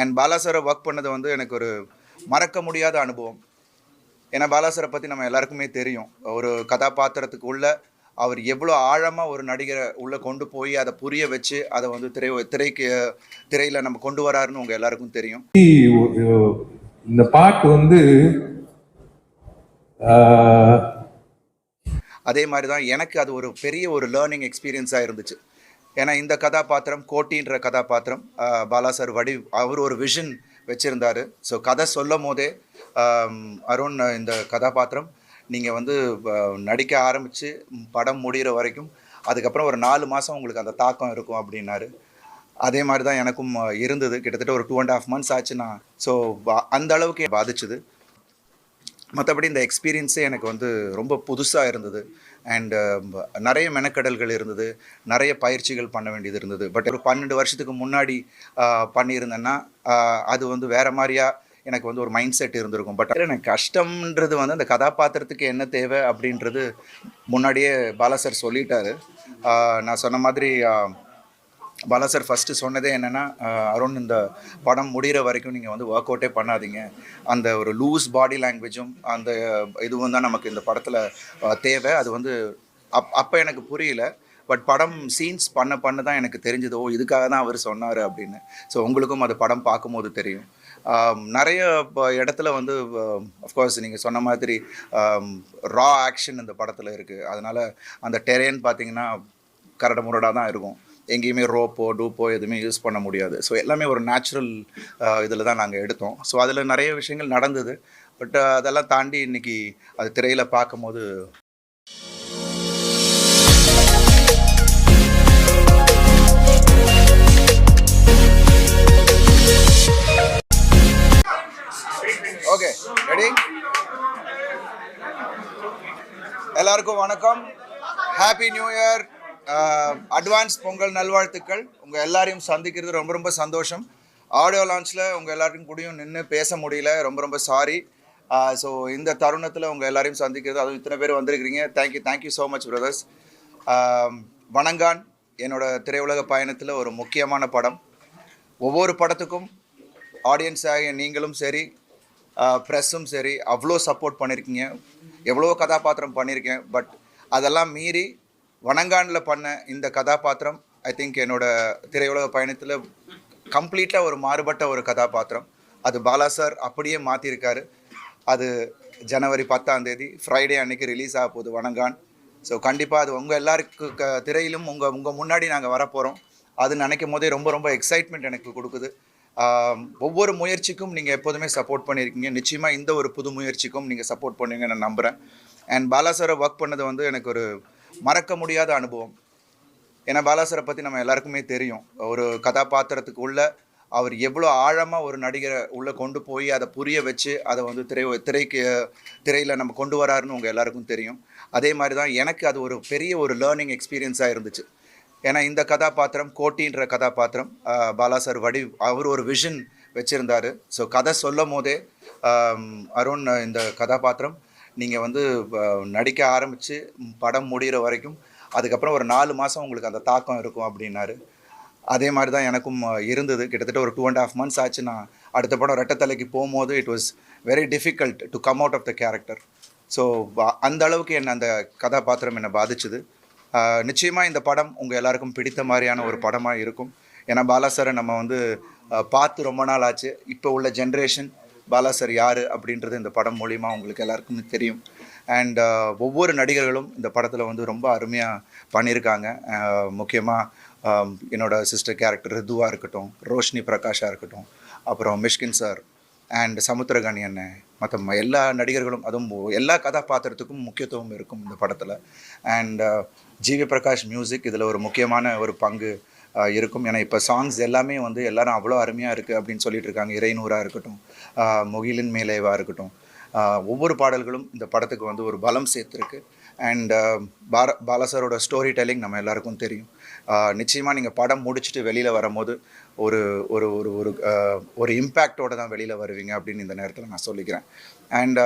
And பாலாசரை work பண்ணது வந்து எனக்கு ஒரு மறக்க முடியாத அனுபவம். ஏன்னா பாலாசரை பற்றி நம்ம எல்லாருக்குமே தெரியும். ஒரு கதாபாத்திரத்துக்கு உள்ள அவர் எவ்வளோ ஆழமாக ஒரு நடிகரை உள்ளே கொண்டு போய் அதை புரிய வச்சு அதை வந்து திரை திரைக்கு திரையில் நம்ம கொண்டு வராருன்னு உங்கள் எல்லாருக்கும் தெரியும். இந்த பாட்டு வந்து அதே மாதிரி தான் எனக்கு அது ஒரு பெரிய ஒரு லேர்னிங் எக்ஸ்பீரியன்ஸாக இருந்துச்சு. ஏன்னா இந்த கதாபாத்திரம் கோட்டின்ற கதாபாத்திரம் பாலா சார் வடி அவர் ஒரு விஷன் வச்சுருந்தார். ஸோ கதை சொல்லும் போதே அருண் இந்த கதாபாத்திரம் நீங்கள் வந்து நடிக்க ஆரம்பித்து படம் முடிகிற வரைக்கும் அதுக்கப்புறம் ஒரு நாலு மாதம் உங்களுக்கு அந்த தாக்கம் இருக்கும் அப்படின்னாரு. அதே மாதிரி தான் எனக்கும் இருந்தது. கிட்டத்தட்ட ஒரு டூ அண்ட் ஆஃப் மந்த்ஸ் ஆச்சு நான். ஸோ அந்த அளவுக்கு பாதிச்சுது. மற்றபடி இந்த எக்ஸ்பீரியன்ஸே எனக்கு வந்து ரொம்ப புதுசாக இருந்தது. அண்டு um, நிறைய மெனக்கடல்கள் இருந்தது. நிறைய பயிற்சிகள் பண்ண வேண்டியது இருந்தது. பட் ஒரு பன்னெண்டு வருஷத்துக்கு முன்னாடி பண்ணியிருந்தேன்னா அது வந்து வேறு மாதிரியா எனக்கு வந்து ஒரு மைண்ட் செட் இருந்திருக்கும். பட் எனக்கு கஷ்டம்ன்றது வந்து அந்த கதாபாத்திரத்துக்கு என்ன தேவை அப்படின்றது முன்னாடியே பாலா சார் சொல்லிட்டாரு. நான் சொன்ன மாதிரி பாலா சார் ஃபஸ்ட்டு சொன்னதே என்னென்னா அருண் இந்த படம் முடிகிற வரைக்கும் நீங்கள் வந்து ஒர்க் அவுட்டே பண்ணாதீங்க. அந்த ஒரு லூஸ் பாடி லாங்குவேஜும் அந்த இதுவும் தான் நமக்கு இந்த படத்தில் தேவை. அது வந்து அப் அப்போ எனக்கு புரியல. பட் படம் சீன்ஸ் பண்ண பண்ண தான் எனக்கு தெரிஞ்சது. ஓ இதுக்காக தான் அவர் சொன்னார் அப்படின்னு. ஸோ உங்களுக்கும் அது படம் பார்க்கும்போது தெரியும். நிறைய ப- இடத்துல வந்து அஃப்கோர்ஸ் நீங்கள் சொன்ன மாதிரி ரா ஆக்ஷன் இந்த படத்தில் இருக்குது அதனால் அந்த டெரேன் பார்த்தீங்கன்னா கரடு முரடாக தான் இருக்கும். எங்கேயுமே ரோப்போ டூப்போ எதுவுமே யூஸ் பண்ண முடியாது. ஸோ எல்லாமே ஒரு நேச்சுரல் இதில் தான் நாங்கள் எடுத்தோம். ஸோ அதில் நிறைய விஷயங்கள் நடந்தது. பட் அதெல்லாம் தாண்டி இன்னைக்கு அது திரையில் பார்க்கும்போது ஓகே ரெடி எல்லாருக்கும் வணக்கம். Happy new year advance Pongal நல்வாழ்த்துக்கள். உங்கள் எல்லாரையும் சந்திக்கிறது ரொம்ப ரொம்ப சந்தோஷம். ஆடியோ லான்ச்சில் உங்கள் எல்லாருக்கும் கூடயும் நின்று பேச முடியல. ரொம்ப ரொம்ப சாரி ஸோ இந்த தருணத்தில் உங்கள் எல்லாரையும் சந்திக்கிறது அதுவும் இத்தனை பேர் வந்திருக்கிறீங்க. Thank you thank you so much brothers Vanangaan என்னோட திரையுலக பயணத்தில் ஒரு முக்கியமான படம். ஒவ்வொரு படத்துக்கும் ஆடியன்ஸ் ஆகிய நீங்களும் சரி ப்ரெஸ்ஸும் சரி அவ்வளோ சப்போர்ட் பண்ணியிருக்கீங்க எவ்வளோ கதாபாத்திரம் பண்ணியிருக்கேன் பட் அதெல்லாம் மீறி வணங்கானில் பண்ண இந்த கதாபாத்திரம் ஐ திங்க் என்னோட திரையுலக பயணத்தில் கம்ப்ளீட்டாக ஒரு மாறுபட்ட ஒரு கதாபாத்திரம். அது பாலா சார் அப்படியே மாற்றிருக்காரு அது ஜனவரி பத்தாம் தேதி ஃப்ரைடே அன்னைக்கு ரிலீஸ் ஆக போகுது வணங்கான். ஸோ கண்டிப்பாக அது உங்கள் எல்லாருக்கு க திரையிலும் உங்கள் உங்கள் முன்னாடி நாங்கள் வரப்போகிறோம் அது நினைக்கும் போதே ரொம்ப ரொம்ப எக்ஸைட்மெண்ட் எனக்கு கொடுக்குது. ஒவ்வொரு முயற்சிக்கும் நீங்கள் எப்போதுமே சப்போர்ட் பண்ணியிருக்கீங்க நிச்சயமாக இந்த ஒரு புது முயற்சிக்கும் நீங்கள் சப்போர்ட் பண்ணுவீங்க நான் நம்புகிறேன் அண்ட் பாலா சாரை ஒர்க் பண்ணது வந்து எனக்கு ஒரு மறக்க முடியாத அனுபவம். ஏன்னா பாலாசரை பற்றி நம்ம எல்லாருக்குமே தெரியும். ஒரு கதாபாத்திரத்துக்கு உள்ள அவர் எவ்வளோ ஆழமாக ஒரு நடிகரை உள்ளே கொண்டு போய் அதை புரிய வச்சு அதை வந்து திரை திரைக்கு திரையில் நம்ம கொண்டு வராருன்னு உங்கள் எல்லாருக்கும் தெரியும். அதே மாதிரி தான் எனக்கு அது ஒரு பெரிய ஒரு லேர்னிங் எக்ஸ்பீரியன்ஸாக இருந்துச்சு. ஏன்னா இந்த கதாபாத்திரம் கோட்டின்ற கதாபாத்திரம் ஆஹ், பாலா சார் வடி அவர் ஒரு விஷன் வச்சுருந்தாரு. ஸோ கதை சொல்லும் போதே அருண் இந்த கதாபாத்திரம் நீங்கள் வந்து நடிக்க ஆரம்பித்து படம் முடிகிற வரைக்கும் அதுக்கப்புறம் ஒரு நாலு மாதம் உங்களுக்கு அந்த தாக்கம் இருக்கும் அப்படின்னாரு. அதே மாதிரி தான் எனக்கும் இருந்தது. கிட்டத்தட்ட ஒரு டூ அண்ட் ஆஃப் மந்த்ஸ் ஆச்சு நான் அடுத்த படம் ரெட்டத்தலைக்கு போகும்போது it was very difficult to come out of the character so அந்த அளவுக்கு என்னை அந்த கதாபாத்திரம் என்னை பாதிச்சுது. நிச்சயமாக இந்த படம் உங்கள் எல்லாருக்கும் பிடித்த மாதிரியான ஒரு படமாக இருக்கும். ஏன்னா பாலா சாரை நம்ம வந்து பார்த்து ரொம்ப நாள் ஆச்சு. இப்போ உள்ள ஜென்ரேஷன் பாலா சார் யார் அப்படின்றது இந்த படம் மூலிமா உங்களுக்கு எல்லாருக்கும் தெரியும். அண்ட் uh, ஒவ்வொரு நடிகர்களும் இந்த படத்தில் வந்து ரொம்ப அருமையாக பண்ணியிருக்காங்க. Uh, முக்கியமாக um, என்னோட சிஸ்டர் கேரக்டர் ரிதுவாக இருக்கட்டும் ரோஷினி பிரகாஷாக இருக்கட்டும் அப்புறம் மிஷ்கின் சார் அண்ட் சமுத்திரகாணி அண்ணன் மற்ற எல்லா நடிகர்களும் அதுவும் எல்லா கதாபாத்திரத்துக்கும் முக்கியத்துவம் இருக்கும் இந்த படத்தில். And uh, GV Prakash music இதில் ஒரு முக்கியமான ஒரு பங்கு இருக்கும். ஏன்னா இப்போ சாங்ஸ் எல்லாமே வந்து எல்லாரும் அவ்வளோ அருமையாக இருக்குது அப்படின்னு சொல்லிட்டு இருக்காங்க. இறைநூறாக இருக்கட்டும் முகிலின் மேலேவாக இருக்கட்டும். ஒவ்வொரு பாடல்களும் இந்த படத்துக்கு வந்து ஒரு பலம் சேர்த்துருக்கு. அண்ட் பார பாலாசரோட ஸ்டோரி டெல்லிங் நம்ம எல்லாருக்கும் தெரியும். நிச்சயமாக நீங்கள் படம் முடிச்சுட்டு வெளியில் வரும்போது ஒரு ஒரு ஒரு ஒரு ஒரு இம்பேக்டோடு தான் வெளியில் வருவீங்க அப்படின்னு இந்த நேரத்தில் நான் சொல்லிக்கிறேன். அண்ட்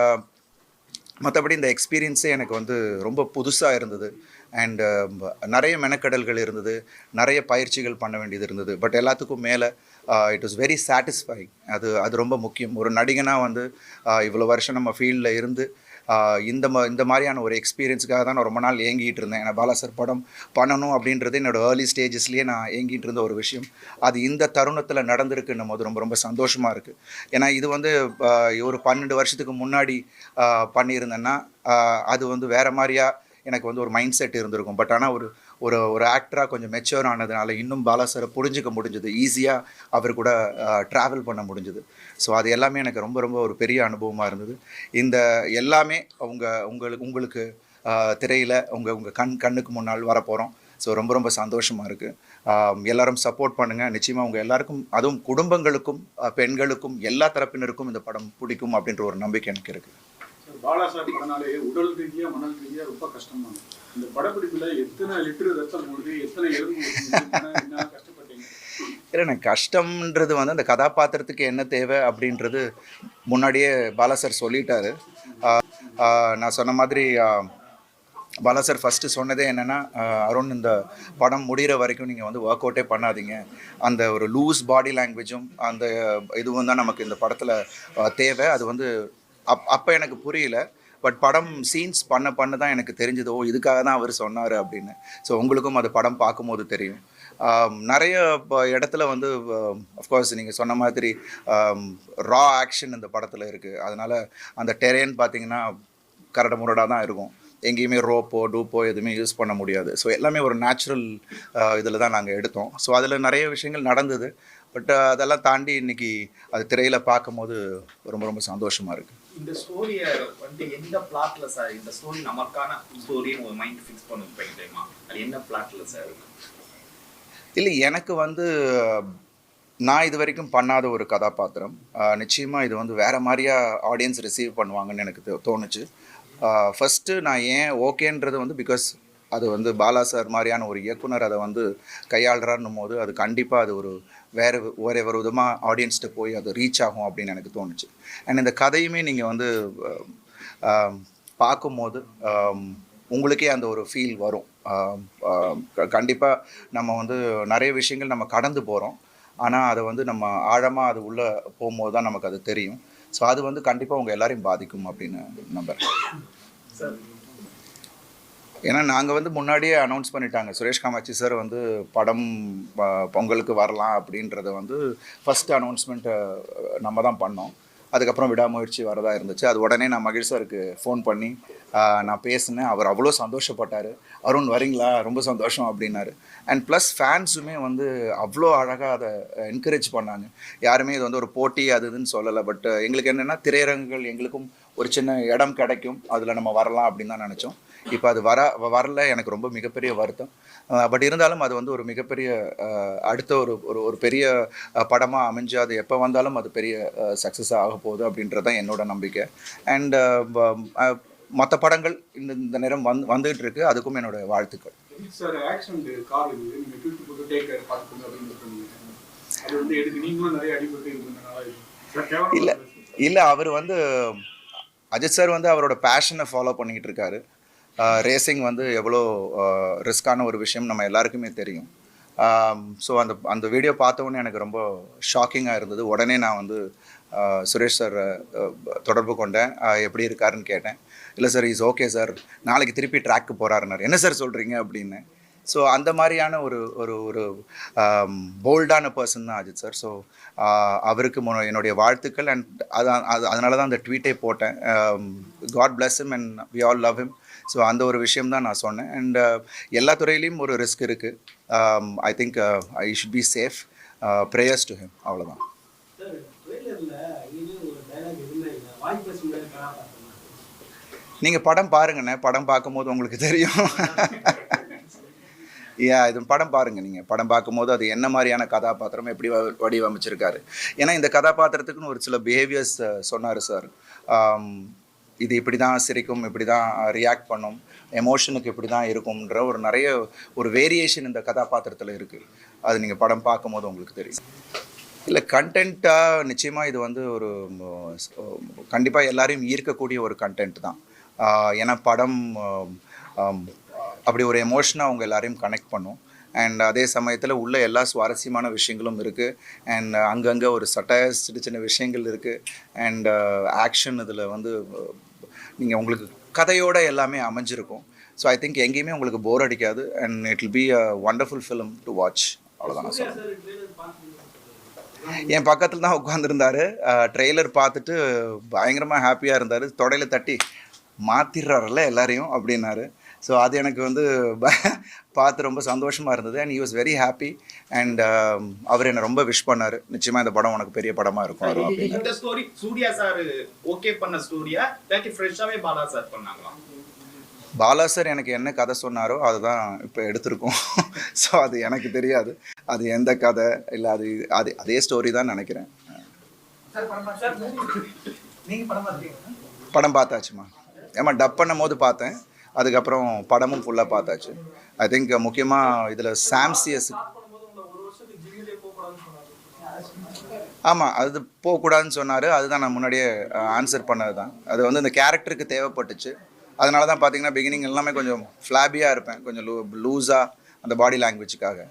மற்றபடி இந்த எக்ஸ்பீரியன்ஸே எனக்கு வந்து ரொம்ப புதுசாக இருந்தது. அண்ட் um, நிறைய மெனக்கடல்கள் இருந்தது. நிறைய பயிற்சிகள் பண்ண வேண்டியது இருந்தது. பட் எல்லாத்துக்கும் மேலே இட் வாஸ் வெரி சாட்டிஸ்ஃபைங் அது அது ரொம்ப முக்கியம். ஒரு நடிகனாக வந்து uh, இவ்வளோ வருஷம் நம்ம ஃபீல்டில் இருந்து uh, இந்த மா இந்த மாதிரியான ஒரு எக்ஸ்பீரியன்ஸுக்காக தான் நான் ரொம்ப நாள் ஏங்கிட்டு இருந்தேன். ஏன்னா பாலாசர் படம் பண்ணணும் அப்படின்றது என்னோட ஏர்லி ஸ்டேஜஸ்லேயே நான் ஏங்கிட்டு இருந்த ஒரு விஷயம். அது இந்த தருணத்தில் நடந்திருக்குன்னும் போது ரொம்ப ரொம்ப சந்தோஷமாக இருக்குது ஏன்னா இது வந்து uh, ஒரு பன்னெண்டு வருஷத்துக்கு முன்னாடி பண்ணியிருந்தேன்னா அது வந்து வேறு மாதிரியா எனக்கு வந்து ஒரு மைண்ட் செட் இருந்திருக்கும். பட் ஆனால் ஒரு ஒரு ஒரு ஆக்டராக கொஞ்சம் மெச்சூர் ஆனதுனால இன்னும் பாலாசரை புரிஞ்சுக்க முடிஞ்சது. ஈஸியாக அவர் கூட ட்ராவல் பண்ண முடிஞ்சது. ஸோ அது எல்லாமே எனக்கு ரொம்ப ரொம்ப ஒரு பெரிய அனுபவமாக இருந்தது. இந்த எல்லாமே அவங்க உங்களுக்கு உங்களுக்கு திரையில் உங்கள் உங்கள் கண் கண்ணுக்கு முன்னால் வரப்போகிறோம் ஸோ ரொம்ப ரொம்ப சந்தோஷமாக இருக்குது எல்லாரும் சப்போர்ட் பண்ணுங்கள் நிச்சயமாக உங்கள் எல்லாருக்கும் அதுவும் குடும்பங்களுக்கும் பெண்களுக்கும் எல்லா தரப்பினருக்கும் இந்த படம் பிடிக்கும் அப்படின்ற ஒரு நம்பிக்கை எனக்கு இருக்குது சார், படனாலே உடல் ரீதியா மனல் ரீதியா ரொம்ப கஷ்டமான இந்த படப்பிடிப்புல எத்தனை லிட்டர் ரத்தம் போடுது எத்தனை எலும்பு என்ன கஷ்டப்பட்டீங்க? இல்லை கஷ்டம்ன்றது வந்து அந்த கதாபாத்திரத்துக்கு என்ன தேவை அப்படின்றது முன்னாடியே பாலாசர் சொல்லிட்டாரு. நான் சொன்ன மாதிரி பாலாசர் பாலா சார் ஃபஸ்ட்டு சொன்னதே என்னென்னா அருண் இந்த படம் முடிகிற வரைக்கும் நீங்கள் வந்து ஒர்க் அவுட்டே பண்ணாதீங்க. அந்த ஒரு லூஸ் பாடி லாங்குவேஜும் அந்த இதுவும் தான் நமக்கு இந்த படத்தில் தேவை. அது வந்து அப் அப்போ எனக்கு புரியல. பட் படம் சீன்ஸ் பண்ண பண்ண தான் எனக்கு தெரிஞ்சது. ஓ இதுக்காக தான் அவர் சொன்னார் அப்படின்னு. ஸோ உங்களுக்கும் அது படம் பார்க்கும்போது தெரியும். நிறைய இடத்துல வந்து அஃப்கோர்ஸ் நீங்கள் சொன்ன மாதிரி ரா ஆக்ஷன் இந்த படத்தில் இருக்குது அதனால் அந்த டெரேன் பார்த்தீங்கன்னா கரட முரடாக தான் இருக்கும். எங்கேயுமே ரோப்போ டூப்போ எதுவுமே யூஸ் பண்ண முடியாது. ஸோ எல்லாமே ஒரு நேச்சுரல் இதில் தான் நாங்கள் எடுத்தோம். ஸோ அதில் நிறைய விஷயங்கள் நடந்தது. பட் அதெல்லாம் தாண்டி இன்னைக்கு அது திரையில் பார்க்கும்போது ரொம்ப ரொம்ப சந்தோஷமாக இருக்குது இந்த ஸ்டோரிய வந்து எந்த பிளாட்ல சார் இந்த ஸ்டோரி நமக்கான ஸ்டோரின்னு ஒரு மைண்ட் ஃபிக்ஸ் பண்ண தெரியுமா அது என்ன பிளாட்ல சார் இல்லை எனக்கு வந்து நான் இது வரைக்கும் பண்ணாத ஒரு கதாபாத்திரம். நிச்சயமாக இது வந்து வேறு மாதிரியாக ஆடியன்ஸ் ரிசீவ் பண்ணுவாங்கன்னு எனக்கு தோ- தோணுச்சு. ஃபஸ்ட்டு நான் ஏன் ஓகேன்றது வந்து பிகாஸ் அது வந்து பாலா சார் மாதிரியான ஒரு இயக்குனர் அதை வந்து கையாளுறாருன்னும் போது அது கண்டிப்பாக அது ஒரு வேறு வேறு ஒரு விதமாக ஆடியன்ஸ்கிட்ட போய் அது ரீச் ஆகும் அப்படின்னு எனக்கு தோணுச்சு. அண்ட் இந்த கதையுமே நீங்கள் வந்து பார்க்கும்போது உங்களுக்கே அந்த ஒரு ஃபீல் வரும். கண்டிப்பாக நம்ம வந்து நிறைய விஷயங்கள் நம்ம கடந்து போகிறோம் ஆனால் அதை வந்து நம்ம ஆழமாக அது உள்ளே போகும்போது தான் நமக்கு அது தெரியும். ஸோ அது வந்து கண்டிப்பாக உங்கள் எல்லாரையும் பாதிக்கும் அப்படின்னு நம்புகிறேன் சார் ஏன்னா நாங்கள் வந்து முன்னாடியே அனௌன்ஸ் பண்ணிட்டாங்க. சுரேஷ் காமாட்சி சார் வந்து படம் ப- பொங்கலுக்கு வரலாம் அப்படின்றத வந்து ஃபஸ்ட்டு அனௌன்ஸ்மெண்ட்டை நம்ம தான் பண்ணோம். அதுக்கப்புறம் விடாமுயற்சி வரதா இருந்துச்சு. அது உடனே நான் மகிழ் சாருக்கு ஃபோன் பண்ணி நான் பேசினேன். அவர் அவ்வளோ சந்தோஷப்பட்டார். அருண் வரீங்களா? ரொம்ப சந்தோஷம் அப்படின்னாரு. அண்ட் ப்ளஸ் ஃபேன்ஸுமே வந்து அவ்வளோ அழகாக அதை என்கரேஜ் பண்ணாங்க. யாருமே இது வந்து ஒரு போட்டி அது இதுன்னு சொல்லலை. பட் எங்களுக்கு என்னென்னா திரையரங்குகள் எங்களுக்கும் ஒரு சின்ன இடம் கிடைக்கும் அதில் நம்ம வரலாம் அப்படின்னு தான் நினச்சோம். இப்போ அது வர வரல எனக்கு ரொம்ப மிகப்பெரிய வருத்தம். பட் இருந்தாலும் அது வந்து ஒரு மிகப்பெரிய அடுத்த ஒரு ஒரு ஒரு பெரிய படமாக அமைஞ்சு அது எப்போ வந்தாலும் அது பெரிய சக்ஸஸ் ஆக போகுது அப்படின்றது தான் என்னோட நம்பிக்கை. அண்ட் மற்ற படங்கள் இந்த இந்த நேரம் வந்து வந்துகிட்டு இருக்கு. அதுக்கும் என்னோட வாழ்த்துக்கள். இல்லை. இல்லை அவர் வந்து அஜித் சார் வந்து அவரோட பேஷனை ஃபாலோ பண்ணிக்கிட்டு இருக்காரு ரேசிங் வந்து எவ்வளோ ரிஸ்க்கான ஒரு விஷயம் நம்ம எல்லாருக்குமே தெரியும். ஸோ அந்த அந்த வீடியோ பார்த்த எனக்கு ரொம்ப ஷாக்கிங்காக இருந்தது. உடனே நான் வந்து சுரேஷ் சார் தொடர்பு கொண்டேன். எப்படி இருக்காருன்னு கேட்டேன். இல்லை சார் இஸ் ஓகே சார் நாளைக்கு திருப்பி ட்ராக்கு போகிறாருனார் என்ன சார் சொல்கிறீங்க அப்படின்னு. ஸோ அந்த மாதிரியான ஒரு ஒரு ஒரு போல்டான பர்சன் தான் அஜித் சார் ஸோ அவருக்கு மொ- என்னுடைய வாழ்த்துக்கள் அண்ட் அதான் அது அதனால தான் அந்த ட்வீட்டே போட்டேன். God bless him and we all love him. So அந்த ஒரு விஷயம் தான் நான் சொன்னேன். அண்ட் எல்லா துறையிலையும் ஒரு ரிஸ்க் இருக்குது I think I should be safe prayers to him அவ்வளோதான் நீங்கள் படம் பாருங்கண்ணே. படம் பார்க்கும்போது உங்களுக்கு தெரியும். இது படம் பாருங்க நீங்கள் படம் பார்க்கும்போது அது என்ன மாதிரியான கதாபாத்திரம் எப்படி வடிவமைச்சிருக்காரு. ஏன்னா இந்த கதாபாத்திரத்துக்குன்னு ஒரு சில பிஹேவியர்ஸ் சொன்னார் சார் இது இப்படி தான் சிரிக்கும் இப்படி தான் ரியாக்ட் பண்ணும் எமோஷனுக்கு இப்படி தான் இருக்கும்ன்ற ஒரு நிறைய ஒரு வேரியேஷன் இந்த கதாபாத்திரத்தில் இருக்குது அது நீங்கள் படம் பார்க்கும்போது உங்களுக்கு தெரியும். இல்லை கண்டென்ட்டாக நிச்சயமாக இது வந்து ஒரு கண்டிப்பாக எல்லாரையும் ஈர்க்கக்கூடிய ஒரு கண்டென்ட் தான். ஏன்னா படம் அப்படி ஒரு எமோஷனாக அவங்க எல்லாரையும் கனெக்ட் பண்ணும். அண்ட் அதே சமயத்தில் உள்ள எல்லா சுவாரஸ்யமான விஷயங்களும் இருக்குது அண்ட் அங்கங்கே ஒரு சட்டையர் சின்ன சின்ன விஷயங்கள் இருக்குது அண்ட் ஆக்ஷன் uh, இதில் வந்து uh, நீங்கள் உங்களுக்கு கதையோடு எல்லாமே அமைஞ்சிருக்கும். ஸோ ஐ திங்க் எங்கேயுமே உங்களுக்கு போர் அடிக்காது. And it will be a wonderful film to watch அவ்வளோதான் நான் சொல்லுவேன் சார் என் பக்கத்தில் தான் உட்காந்துருந்தாரு ட்ரெய்லர் uh, பார்த்துட்டு பயங்கரமாக ஹாப்பியாக இருந்தார். தொடையில் தட்டி மாற்றிடுறாருல்ல எல்லாரையும்? அப்படின்னாரு. ஸோ அது எனக்கு வந்து ப- பார்த்து ரொம்ப சந்தோஷமாக இருந்தது. And he was very happy and அவர் என்னை ரொம்ப விஷ் பண்ணார். நிச்சயமாக இந்த படம் உனக்கு பெரிய படமாக இருக்கும் அப்படின்னு இந்த ஸ்டோரி சூர்யா சார் ஓகே பண்ண ஸ்டோரியா இல்லாட்டி ஃப்ரெஷ்ஷாவே பாலா சார் பண்ணாங்களா? பாலா சார் எனக்கு என்ன கதை சொன்னாரோ அதுதான் இப்போ எடுத்திருக்கோம். ஸோ அது எனக்கு தெரியாது. அது எந்த கதை? இல்லை அது அது அதே ஸ்டோரி தான் நினைக்கிறேன். படம் பார்த்தாச்சுமா. ஏமா டப் பண்ணும் போது பார்த்தேன். அதுக்கப்புறம் படமும் ஃபுல்லாக பார்த்தாச்சு. ஐ திங்க் முக்கியமாக இதில் சாம்சியஸ் ஆமாம் அது போகக்கூடாதுன்னு சொன்னார். அதுதான் நான் முன்னாடியே ஆன்சர் பண்ணது தான் அது வந்து இந்த கேரக்டருக்கு தேவைப்பட்டுச்சு. அதனால தான் பார்த்தீங்கன்னா பிகினிங் எல்லாமே கொஞ்சம் ஃப்ளாபியாக இருப்பேன். கொஞ்சம் லூ லூஸாக அந்த பாடி லாங்குவேஜுக்காக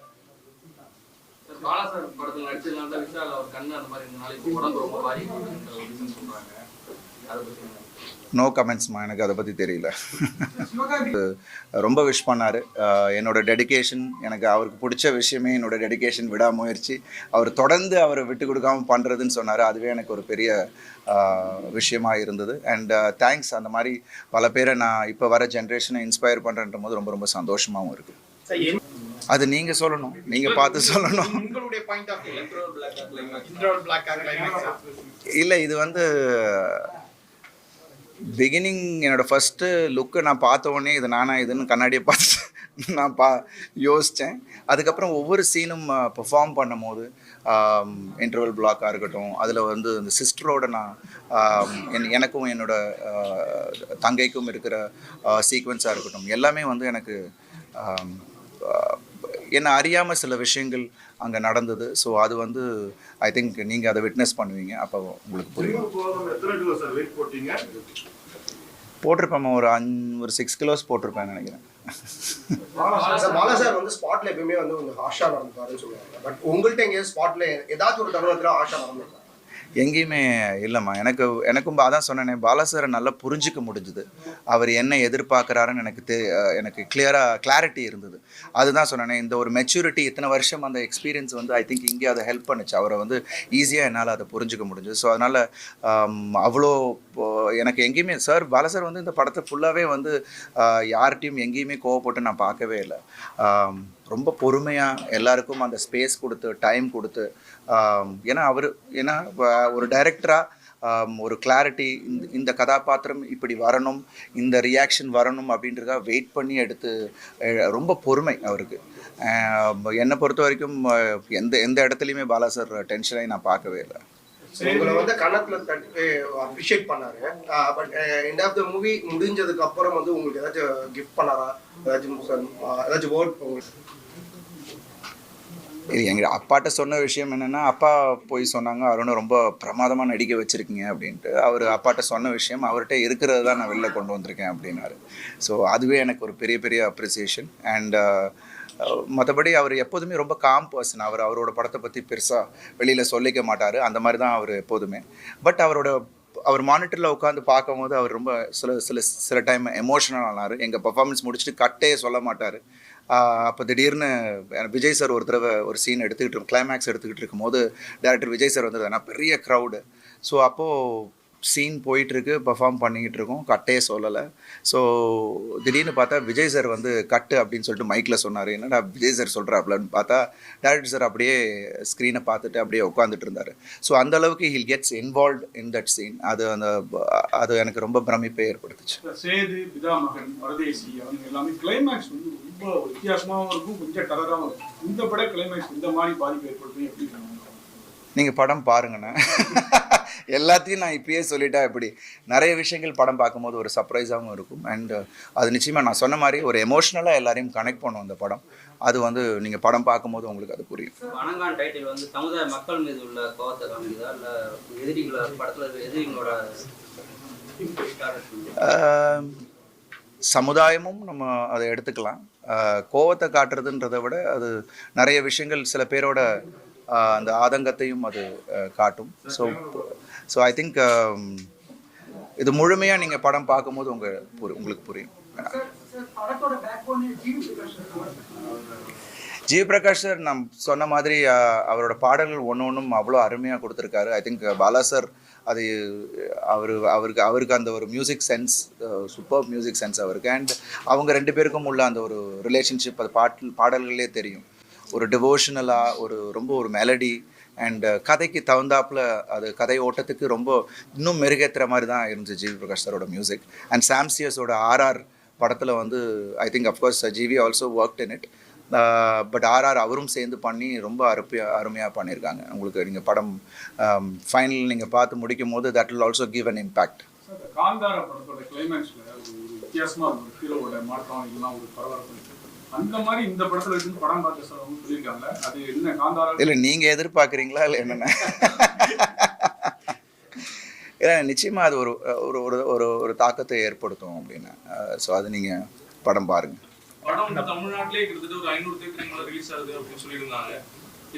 நோ கமெண்ட்ஸ்மா எனக்கு அதை பற்றி தெரியல. ரொம்ப விஷ் பண்ணார். என்னோட டெடிகேஷன் எனக்கு அவருக்கு பிடிச்ச விஷயமே என்னோட டெடிகேஷன் விடாமுயற்சி. அவர் தொடர்ந்து அவரை விட்டு கொடுக்காம பண்ணுறதுன்னு சொன்னார். அதுவே எனக்கு ஒரு பெரிய விஷயமா இருந்தது. அண்ட் தேங்க்ஸ் அந்த மாதிரி பல பேரை நான் இப்போ வர ஜென்ரேஷனை இன்ஸ்பயர் பண்ணுறன்ற போது ரொம்ப ரொம்ப சந்தோஷமாகவும் இருக்குது அது நீங்கள் சொல்லணும். நீங்கள் பார்த்து சொல்லணும். உங்களுடைய point of view interval block climax இல்லை இது வந்து பிகினிங் என்னோடய ஃபஸ்ட்டு லுக்கை நான் பார்த்த உடனே இது நானா இதுன்னு கண்ணாடியை பார்த்து நான் பா யோசித்தேன் அதுக்கப்புறம் ஒவ்வொரு சீனும் பெர்ஃபார்ம் பண்ணும்போது இன்டர்வல் பிளாக்காக இருக்கட்டும் அதில் வந்து இந்த சிஸ்டரோட நான் என் எனக்கும் என்னோட தங்கைக்கும் இருக்கிற சீக்வன்ஸாக இருக்கட்டும் எல்லாமே வந்து எனக்கு என்னை அறியாமல் சில விஷயங்கள் அங்கே நடந்தது. ஸோ அது வந்து ஐ திங்க் நீங்கள் அதை விட்னஸ் பண்ணுவீங்க. அப்போ உங்களுக்கு புரியும். போட்டிருப்பேன் ஒரு அஞ் ஒரு சிக்ஸ் கிலோஸ் போட்டிருப்பேன் நினைக்கிறேன். சார். பாலா சார் வந்து ஸ்பாட்ல எப்பயுமே வந்து ஹாஷா நடந்துப்பாருன்னு சொல்லுவாங்க. பட் உங்கள்கிட்ட எங்கேயாவது ஸ்பாட்ல ஏதாச்சும் ஒரு தருணத்துல ஹாஷா நடந்திருக்கா எங்கேயுமே இல்லைம்மா. எனக்கு எனக்கும் அதான் சொன்னேனே பாலா நல்லா புரிஞ்சிக்க முடிஞ்சுது. அவர் என்ன எதிர்பார்க்குறாருன்னு எனக்கு தெ எனக்கு கிளியராக கிளாரிட்டி இருந்தது. அதுதான் சொன்னேனே இந்த ஒரு மெச்சூரிட்டி இத்தனை வருஷம் அந்த எக்ஸ்பீரியன்ஸ் வந்து ஐ திங்க் இங்கே அதை ஹெல்ப் பண்ணுச்சு. அவரை வந்து ஈஸியாக என்னால் அதை புரிஞ்சுக்க முடிஞ்சுது. ஸோ அதனால் அவ்வளோ எனக்கு எங்கேயுமே சார் பாலசர் வந்து இந்த படத்தை ஃபுல்லாகவே வந்து யார்கிட்டையும் எங்கேயுமே கோவப்பட்டு நான் பார்க்கவே இல்லை. ரொம்ப பொறுமையாக எல்லாருக்கும் அந்த ஸ்பேஸ் கொடுத்து டைம் கொடுத்து ஏன்னா அவர் ஏன்னா ஒரு டைரக்டராக ஒரு கிளாரிட்டி இந்த இந்த கதாபாத்திரம் இப்படி வரணும் இந்த ரியாக்ஷன் வரணும் அப்படின்றத வெயிட் பண்ணி எடுத்து ரொம்ப பொறுமை அவருக்கு. என்னை பொறுத்த வரைக்கும் எந்த எந்த இடத்துலையுமே பாலா சார் டென்ஷனாகி நான் பார்க்கவே இல்லை. உங்களை வந்து கணத்துல தட்டி அப்ரிஷியேட் பண்ணாரு. But end of the movie முடிஞ்சதுக்கு அப்புறம் வந்து உங்களுக்கு ஏதாச்சும் கிஃப்ட் பண்ணாரா? ஏதாச்சும் ஏதாச்சும் வேர்ட் உங்களுக்கு இது எங்கள் அப்பாட்ட சொன்ன விஷயம் என்னென்னா அப்பா போய் சொன்னாங்க அருணை ரொம்ப பிரமாதமாக நடிக்க வச்சுருக்கீங்க அப்படின்ட்டு. அவர் அப்பாட்ட சொன்ன விஷயம் அவர்கிட்ட இருக்கிறது தான் நான் வெளில கொண்டு வந்திருக்கேன் அப்படின்னாரு. ஸோ அதுவே எனக்கு ஒரு பெரிய பெரிய அப்ரிசியேஷன் அண்ட் மற்றபடி அவர் எப்போதுமே ரொம்ப காம் பர்சன் அவர் அவரோட படத்தை பற்றி பெருசாக வெளியில் சொல்லிக்க மாட்டார். அந்த மாதிரி தான் அவர் எப்போதுமே. பட் அவரோட அவர் மானிட்டரில் உட்காந்து பார்க்கும்போது அவர் ரொம்ப சில சில சில டைம் எமோஷனல் ஆனார். எங்கள் பர்ஃபார்மன்ஸ் முடிச்சுட்டு கட்டே சொல்ல மாட்டார். அப்போ திடீர்னு விஜய் சார் ஒரு தடவை ஒரு சீன் எடுத்துக்கிட்டு கிளைமேக்ஸ் எடுத்துக்கிட்டு இருக்கும்போது டேரக்டர் விஜய் சார் வந்தது ஏன்னா பெரிய க்ரௌடு ஸோ அப்போது சீன் போயிட்டுருக்கு பர்ஃபார்ம் பண்ணிக்கிட்டு இருக்கோம் கட்டே சொல்லலை. ஸோ திடீர்னு பார்த்தா விஜய் சார் வந்து கட்டு அப்படின்னு சொல்லிட்டு மைக்கில் சொன்னார். என்னடா விஜய் சார் சொல்கிறாப்லன்னு பார்த்தா டேரக்டர் சார் அப்படியே ஸ்க்ரீனை பார்த்துட்டு அப்படியே உட்காந்துட்டு இருந்தார். ஸோ அந்த அளவுக்கு he'll gets involve in that scene அது அந்த அது எனக்கு ரொம்ப பிரமிப்பை ஏற்படுத்துச்சு. ரொம்ப வித்தியாசமாகவும் இருக்கும் கொஞ்சம் டரராகவும் இருக்கும் இந்த பட கிளைமேக்ஸ் இந்த மாதிரி பாதிப்பு ஏற்படுத்தும் எப்படி நீங்கள் படம் பாருங்கண்ணே. எல்லாத்தையும் நான் இப்பயே சொல்லிட்டா எப்படி? நிறைய விஷயங்கள் படம் பார்க்கும்போது ஒரு சர்ப்ரைஸாகவும் இருக்கும். அண்ட் அது நிச்சயமாக நான் சொன்ன மாதிரி ஒரு எமோஷ்னலாக எல்லாரையும் கனெக்ட் பண்ணும் அந்த படம். அது வந்து நீங்கள் படம் பார்க்கும்போது உங்களுக்கு அது புரியும். வணங்கான் டைட்டில் வந்து சமுதாய மக்கள் மீது உள்ள கோவத்தை காமிக்குதா? இல்ல எதிரிகள படத்துல எதிரிகளோட சமுதாயமும் நம்ம அதை எடுத்துக்கலாம். கோவத்தை காட்டுறதுன்றதை விட அது நிறைய விஷயங்கள் சில பேரோட அந்த ஆதங்கத்தையும் அது காட்டும். ஸோ ஸோ ஐ திங்க் இது முழுமையாக நீங்கள் படம் பார்க்கும்போது உங்கள் உங்களுக்கு புரியும். ஜி பிரகாஷ் சார் நான் சொன்ன மாதிரி அவரோட பாடல்கள் ஒன்று ஒன்றும் அவ்வளோ அருமையாக கொடுத்துருக்காரு. ஐ திங்க் பாலா சார் அது அவர் அவருக்கு அவருக்கு அந்த ஒரு music sense super music sense அவருக்கு. அண்ட் அவங்க ரெண்டு பேருக்கும் உள்ள அந்த ஒரு ரிலேஷன்ஷிப் அது பாட்டு பாடல்களே தெரியும். ஒரு டிவோஷனலாக ஒரு ரொம்ப ஒரு மெலடி அண்ட் கதைக்கு தகுந்தாப்புல அது கதை ஓட்டத்துக்கு ரொம்ப இன்னும் மெருகேற்றுற மாதிரி தான் இருந்துச்சு ஜிவி பிரகாஷ் சாரோட மியூசிக் அண்ட் சாம்சியஸோட ஆர்ஆர் படத்தில் வந்து I think of course GV also work in it but RR அவரும் சேர்ந்து பண்ணி ரொம்ப அருமையா அருமையாக பண்ணியிருக்காங்க. உங்களுக்கு நீங்கள் படம் ஃபைனல் நீங்கள் பார்த்து முடிக்கும் போது that will also give an impact Kantara படத்தோட கிளைமேக்ஸ்ல இருக்கும் ஹீரோவோட மாற்றம் இதெல்லாம் ஒரு பரபரப்பு. இல்லை நீங்கள் எதிர்பார்க்குறீங்களா இல்லை என்னென்ன? இல்லை நிச்சயமாக அது ஒரு ஒரு ஒரு ஒரு ஒரு தாக்கத்தை ஏற்படுத்தும் அப்படின்னு. ஸோ அது நீங்கள் படம் பாருங்கள் படம் வந்து தமிழ்நாட்டிலே கிட்டத்தட்ட ஒரு ஐநூறு தேட்டருக்கு மேல ரிலீஸ் ஆகுது அப்படின்னு சொல்லியிருந்தாங்க.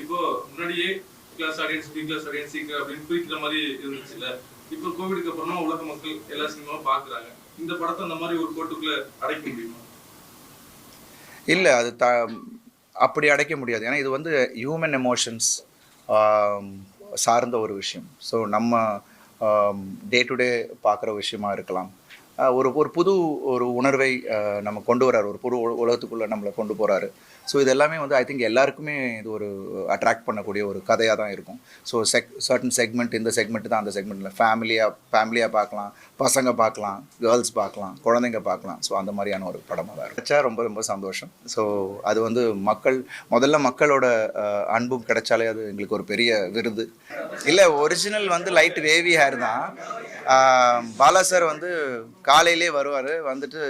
இப்போ முன்னாடியே class audience B class audience C அப்படின்னு பிரிக்கிற மாதிரி இருந்துச்சுல்ல. இப்போ கோவிடுக்கு அப்புறமா உலக மக்கள் எல்லா சினிமாவும் பாக்குறாங்க. இந்த படத்தை அந்த மாதிரி ஒரு கோட்டுக்குள்ள அடைக்க முடியுமா? இல்லை அது த அப்படி அடைக்க முடியாது. ஏன்னா இது வந்து ஹியூமன் எமோஷன்ஸ் சார்ந்த ஒரு விஷயம். ஸோ நம்ம டே டு டே பார்க்குற விஷயமா இருக்கலாம். ஒரு ஒரு புது ஒரு உணர்வை நம்ம கொண்டு வராரு ஒரு புது உல- உலகத்துக்குள்ளே நம்மளை கொண்டு போகிறாரு ஸோ இது எல்லாமே வந்து ஐ திங்க் எல்லாருக்குமே இது ஒரு அட்ராக்ட் பண்ணக்கூடிய ஒரு கதையாக தான் இருக்கும். ஸோ செக் சர்டன் செக்மெண்ட் இந்த செக்மெண்ட் தான் அந்த செக்மெண்ட்டில் ஃபேமிலியாக ஃபேமிலியாக பார்க்கலாம் பசங்க பார்க்கலாம் கேர்ள்ஸ் பார்க்கலாம் குழந்தைங்க பார்க்கலாம். ஸோ அந்த மாதிரியான ஒரு படமாக தான் இருக்கும். ரொம்ப ரொம்ப சந்தோஷம். ஸோ அது வந்து மக்கள் முதல்ல மக்களோட அன்பும் கிடைச்சாலே அது எங்களுக்கு ஒரு பெரிய விருது. இல்லை ஒரிஜினல் வந்து லைட் வேவி ஹேர் தான். பாலா சார் வந்து காலையிலே வருவார் வந்துட்டு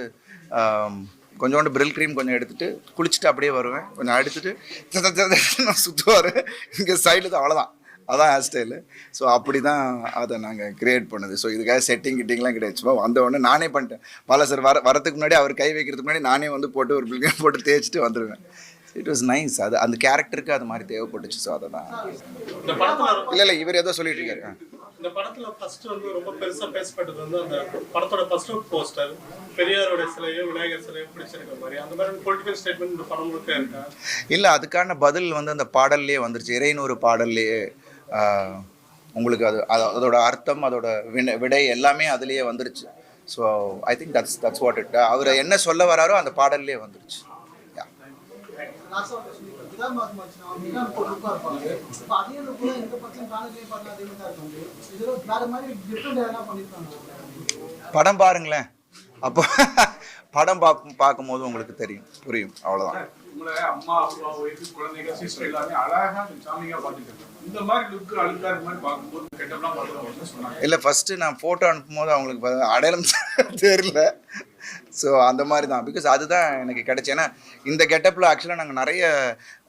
கொஞ்சோண்டு பிரில் க்ரீம் கொஞ்சம் எடுத்துட்டு குளிச்சுட்டு அப்படியே வருவேன். கொஞ்சம் எடுத்துட்டு சுற்றுவார் இங்கே சைடில் தான் அவ்வளோதான் அதான் ஹேர் ஸ்டைலு ஸோ அப்படி தான் அதை நாங்கள் கிரியேட் பண்ணுது. ஸோ இதுக்காக செட்டிங் கிட்டிங்லாம் கிடையாது. சும்மா வந்த உடனே நானே பண்ணிட்டேன். பாலா சார் வர வரதுக்கு முன்னாடி அவர் கை வைக்கிறதுக்கு முன்னாடி நானே வந்து போட்டு ஒரு பில்கம் போட்டு தேய்ச்சிட்டு வந்துடுவேன் இட் வாஸ் நைஸ் அது அந்த கேரக்டருக்கு அது மாதிரி தேவைப்பட்டுச்சு. ஸோ அதை தான் இல்லை இல்லை இவர் ஏதோ சொல்லிட்டு இருக்காரு. இந்த படத்துல ஃபர்ஸ்ட் வந்து ரொம்ப பெருசா பேசப்பட்டது வந்து அந்த படத்தோட ஃபர்ஸ்ட் லுக் போஸ்டர் பெரியாரோட சிலையும் விநாயகர் சிலையும் பிடிச்சிருக்க மாதிரி. அந்த மாதிரி பொலிட்டிக்கல் ஸ்டேட்மெண்ட் இந்த படம் முழுக்க இருக்கா? இல்லை அதுக்கான பதில் வந்து அந்த பாடல்லையே வந்துருச்சு. இறைநூறு பாடல்லையே ஆஹ், உங்களுக்கு அது அது- அதோட அர்த்தம் அதோட வினை விடை எல்லாமே அதுலேயே வந்துருச்சு. So I think that's that's what it அவர் என்ன சொல்ல வராரோ அந்த பாடல்லையே வந்துருச்சு. படம் பாருங்களேன். அப்போ படம் பார்க்கும் பார்க்கும்போது உங்களுக்கு தெரியும். புரியும். அவ்வளோதான் இல்லை ஃபஸ்ட்டு நான் ஃபோட்டோ அனுப்பும்போது அவங்களுக்கு அடையாளம் தெரியல. ஸோ அந்த மாதிரி தான் பிகாஸ் அதுதான் எனக்கு கிடைச்சி. ஏன்னா இந்த கெட்டப்பில் ஆக்சுவலாக நாங்கள் நிறைய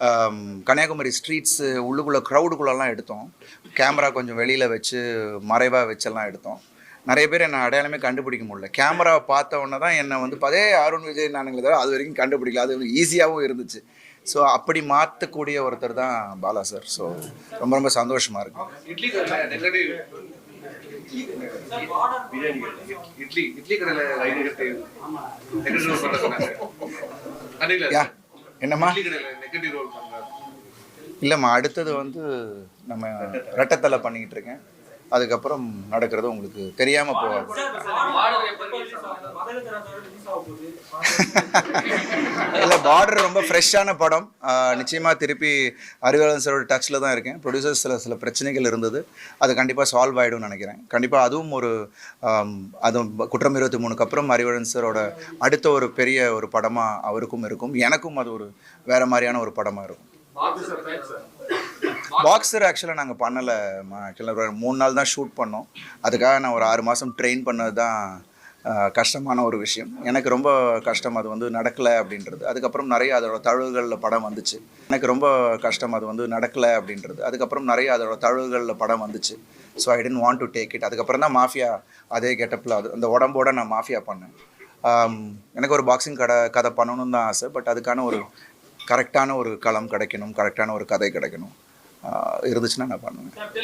um, கன்னியாகுமரி ஸ்ட்ரீட்ஸு உள்ளுக்குள்ளே க்ரௌடுக்குள்ளெல்லாம் எடுத்தோம். கேமரா கொஞ்சம் வெளியில் வச்சு மறைவாக வச்செல்லாம் எடுத்தோம். நிறைய பேர் என்னை அடையாளமே கண்டுபிடிக்க முடியல. கேமராவை பார்த்த உடனே தான் என்னை வந்து பதே அருண் விஜய் நானுங்களை தவிர அது வரைக்கும் கண்டுபிடிக்கல. அது ஈஸியாகவும் இருந்துச்சு. ஸோ அப்படி மாற்றக்கூடிய ஒருத்தர் தான் பாலா சார். ஸோ ரொம்ப ரொம்ப சந்தோஷமாக இருக்கு. நெகட்டிவ் இட்லி இட்லி கடையில நெகட்டிவ் நெகட்டிவ் ரோல் பண்ண சொன்னாங்க. கடையில யா என்னம்மா? இட்லி கடையில நெகட்டிவ் ரோல் பண்ணாரு இல்லைம்மா அடுத்தது வந்து நம்ம ரெட்டத்தலை பண்ணிக்கிட்டு இருக்கேன். அதுக்கப்புறம் நடக்கிறது உங்களுக்கு தெரியாமல் போகாது. இல்லை பார்டர் ரொம்ப ஃப்ரெஷ்ஷான படம். நிச்சயமாக திருப்பி அறிவாளன் சாரோட டச்சில் தான் இருக்கேன். ப்ரொடியூசர்ஸ் சில சில பிரச்சனைகள் இருந்தது. அது கண்டிப்பாக சால்வ் ஆகிடும்னு நினைக்கிறேன். கண்டிப்பாக அதுவும் ஒரு அதுவும் குற்றம் இருபத்தி மூணுக்கு அப்புறம் அறிவாளன் சாரோட அடுத்த ஒரு பெரிய ஒரு படமாக அவருக்கும் இருக்கும். எனக்கும் அது ஒரு வேறு மாதிரியான ஒரு படமாக இருக்கும். பாக்ஸர் ஆக்சுவலாக நாங்கள் பண்ணலை ஆக்சுவலாக மூணு நாள் தான் ஷூட் பண்ணோம். அதுக்காக நான் ஒரு ஆறு மாதம் ட்ரெயின் பண்ணது தான் கஷ்டமான ஒரு விஷயம். எனக்கு ரொம்ப கஷ்டம் அது வந்து நடக்கலை அப்படின்றது. அதுக்கப்புறம் நிறைய அதோட தழுவுகளில் படம் வந்துச்சு. எனக்கு ரொம்ப கஷ்டம் அது வந்து நடக்கலை அப்படின்றது. அதுக்கப்புறம் நிறைய அதோட தழுவுகளில் படம் வந்துச்சு. So I didn't want to take it அதுக்கப்புறம் தான் மாஃபியா அதே கெட்டப்பில் அது அந்த உடம்போட நான் மாஃபியா பண்ணேன். எனக்கு ஒரு பாக்ஸிங் கடை கதை பண்ணணும்னு தான் ஆசை. பட் அதுக்கான ஒரு கரெக்டான ஒரு களம் கிடைக்கணும் கரெக்டான ஒரு கதை கிடைக்கணும். ഇറുദിച്ചിനാണ് കാണുന്നത്